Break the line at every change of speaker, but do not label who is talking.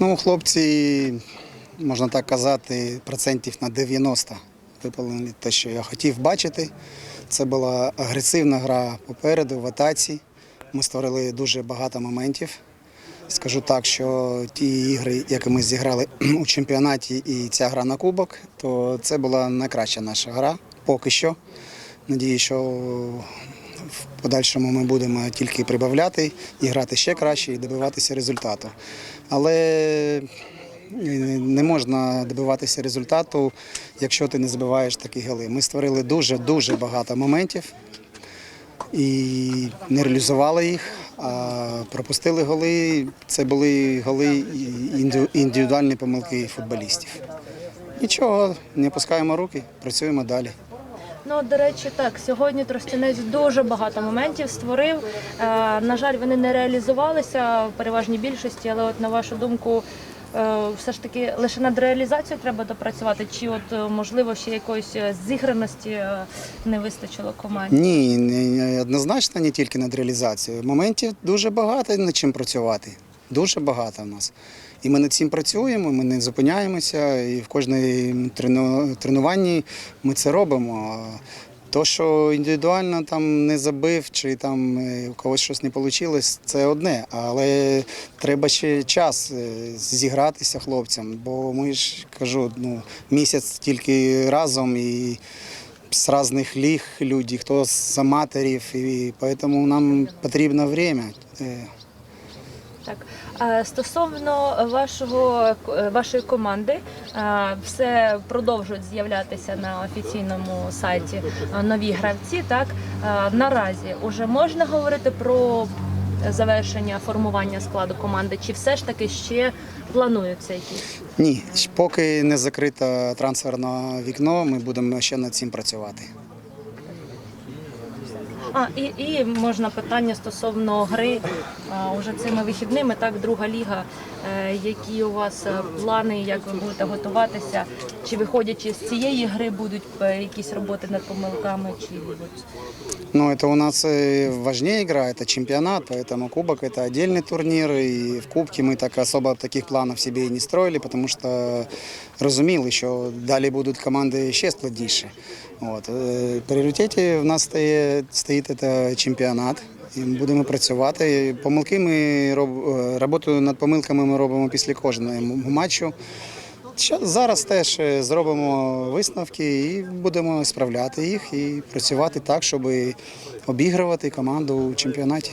Ну, хлопці, можна так казати, процентів на 90 виповнили те, що я хотів бачити. Це була агресивна гра попереду, в атаці. Ми створили дуже багато моментів. Скажу так, що ті ігри, які ми зіграли у чемпіонаті, і ця гра на кубок, то це була найкраща наша гра поки що. Надію, що в подальшому ми будемо тільки прибавляти і грати ще краще, і добиватися результату. Але не можна добиватися результату, якщо ти не забиваєш такі голи. Ми створили дуже-дуже багато моментів і не реалізували їх, а пропустили голи. Це були голи індивідуальні помилки футболістів. Нічого, не опускаємо руки, працюємо далі.
Ну, до речі, так, сьогодні Тростянець дуже багато моментів створив. Е, на жаль, вони не реалізувалися в переважній більшості, але от на вашу думку, е, все ж таки лише над реалізацією треба допрацювати, чи от е, можливо ще якоїсь зіграності не вистачило команді?
Ні, не- однозначно не тільки над реалізацією. Моментів дуже багато над чим працювати. Дуже багато в нас. І ми над цим працюємо, ми не зупиняємося, і в кожній трену- тренуванні ми це робимо. То, що індивідуально там не забив, чи там е, у когось щось не вийшло, це одне. Але треба ще час е, зігратися хлопцям, бо ми ж кажу, ну, місяць тільки разом і з різних ліг люди, хто з аматорів, і тому нам потрібно время.
Так стосовно вашого е, вашої команди, е, все продовжують з'являтися на офіційному сайті е, нові гравці. Так наразі вже можна говорити про завершення формування складу команди, чи все ж таки ще плануються якісь?
Ні, поки не закрите трансферне вікно, ми будемо ще над цим працювати.
А і, і можна питання стосовно гри а, уже цими вихідними, так друга ліга. Е, які у вас е, плани, як ви будете готуватися? Чи виходячи з цієї гри будуть е, якісь роботи над помилками? Чи от
Но это у нас э, важнее игра, это чемпионат, поэтому кубок это отдельный турнир, и в кубке мы так особо таких планов себе и не строили, потому что розуміли, що далі будуть команди ще складніші. От. е, В пріоритеті в нас стає, стоїть це чемпіонат. І будемо працювати. Помилки ми роб, е, роботу над помилками ми робимо після кожного матчу. Зараз теж е, зробимо висновки і будемо справляти їх і працювати так, щоб обігрувати команду у чемпіонаті.